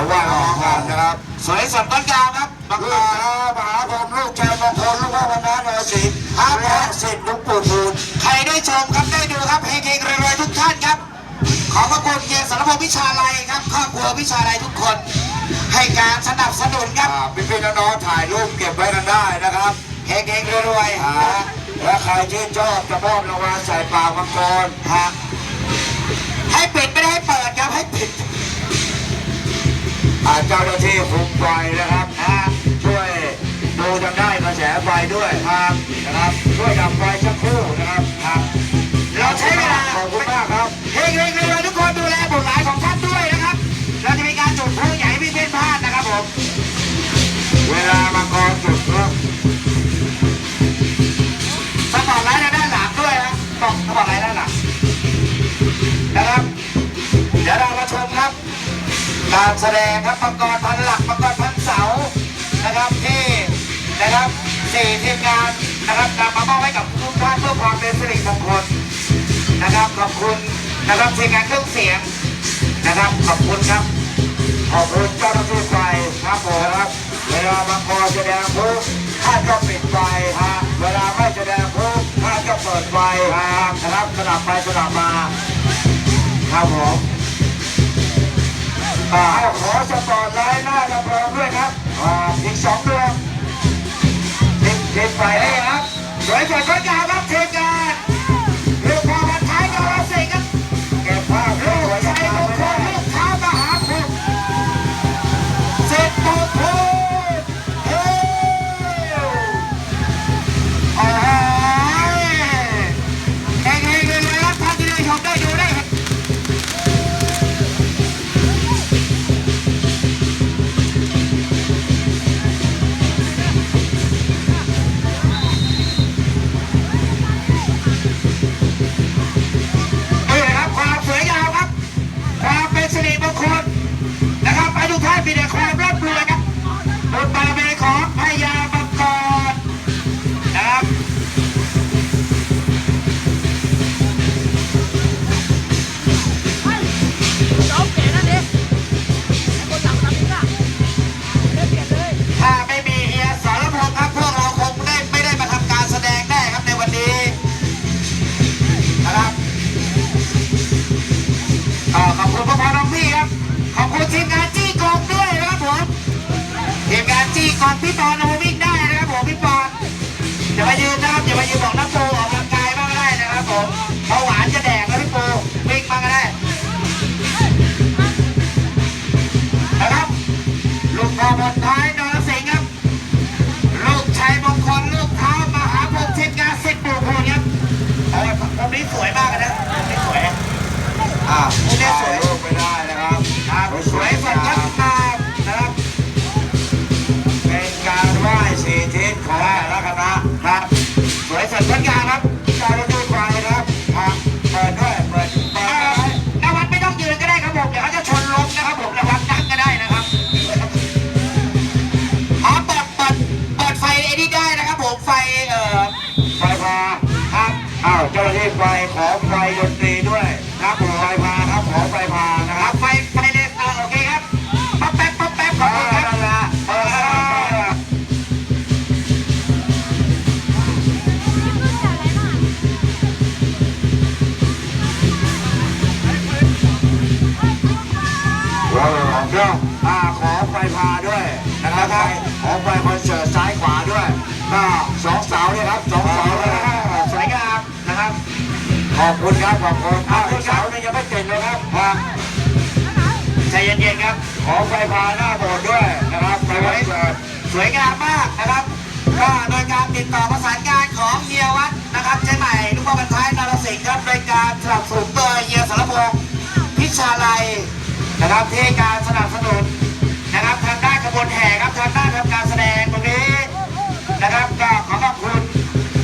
ครับอะเดี๋ยวว่ากันกันนะครับ สวยสดงดงามครับบังลูกกรค้ามหาผมลูกชายมงคลลูกพ่อวันนั้นนรสิงห์และสิทธิ์หลุงปู่ทูลใครได้ชมครับได้ดูครับเฮงๆรวยๆทุกท่านครับ ขอขอบคุณเฮียสารพงษ์วิชาลัยครับครอบครัววิชาลัยทุกคน ให้การสนับสนุนครับอ่าพี่ๆน้องๆถ่ายรูปเก็บไว้กันได้นะครับเฮงๆรวยๆอ่านะและใครชื่นชอบจะมอบรางวัลใส่ปากมังกรฮะให้ปิดไม่ได้ให้เปิดครับให้ปิดอา เจ้าหน้าที่คุมไฟนะครับอ่าช่วยดูทางได้กระแสไฟด้วยครับนะครับ ช่วยดับไฟสักครู่นะครับครับ เราใช้เวลาขอบคุณมากครับ เฮงๆรวยๆทุกคนดูแลบุตรหลานของ การแสดงครับมังกรพันหลักมังกรพันเสานะครับที่นะครับสี่ทีมงานนะครับนำมามอบให้กับทุกท่านเพื่อความเป็นสิริมงคลนะครับขอบคุณนะครับทีมงานเครื่องเสียงนะครับขอบคุณครับขอบคุณเจ้าหน้าที่ไฟครับผมครับเวลามังกรแสดงปุ๊บท่านก็ปิดไฟฮะเวลาไม่แสดงปุ๊บท่านก็เปิดไฟครับนะครับสลับไปสลับมาครับผม อ่าขอสปอร์ตไลท์หน้ากระเพงด้วยครับอ่าอีกสองดวงติดติดไฟไปากพี่ปอน ว้าวของเจ้าอ่าขอไฟพาด้วยนะครับไฟขอไฟคอนเสิร์ตซ้ายขวาด้วยก็สองเสาเลยครับสองเสาเลยนะสวยงามนะครับ ขอบคุณครับขอบคุณอ้าวอีกเสาหนึงยังไม่เสร็จเลยครับอะใจเย็นๆครับ ขอไฟพาหน้าโบสถ์ด้วยนะครับไฟคอนเสิร์ตสวยงามมากนะครับก็โดยการติดต่อประสานงานของเฮียวัดนะครับเจ๊ใหม่ลูกพ่อบรรท้ายนรสิงห์ครับโดยการสนับสนุนโดยเฮียสารพงษ์พิชาลัย นะครับที่การสนับสนุนนะครับทางด้านขบวนแห่ครับทางด้านทำการแสดงตรงนี้นะครับก็ขอขอบคุณ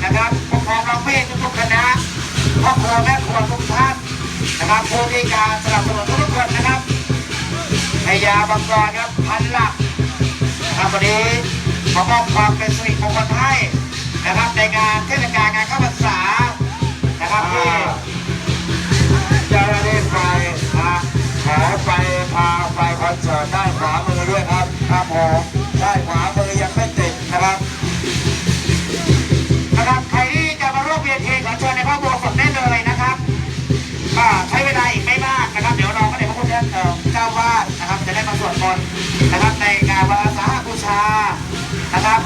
นะครับปกครองน้องพี่ทุกๆคณะพ่อครัวแม่ครัวทุกท่านนะครับผู้ที่การสนับสนุนทุกคนนะครับพยาบังกรครับพันหลักครับวันนี้ขอมอบความเป็นสิริมงคลให้นะครับในงานเทศกาลงานเข้า ครับผมได้ขวามือยังไม่ติดนะครับนะครับใครที่จะมาร่วมเวทีขอเชิญในพระโบสถ์ได้เลยนะครับก็ใช้เวลาอีกไม่มากนะครับ เดี๋ยวเราก็เดี๋ยวพระคุณเจ้าวาดนะครับ จะได้มาสวดมนต์นะครับในงานวันอาสาฬบูชานะครับ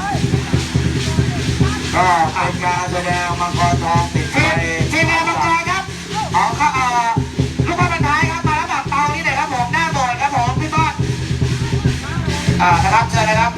ก็เป็นการแสดง อ่านะครับเชิญนะครับ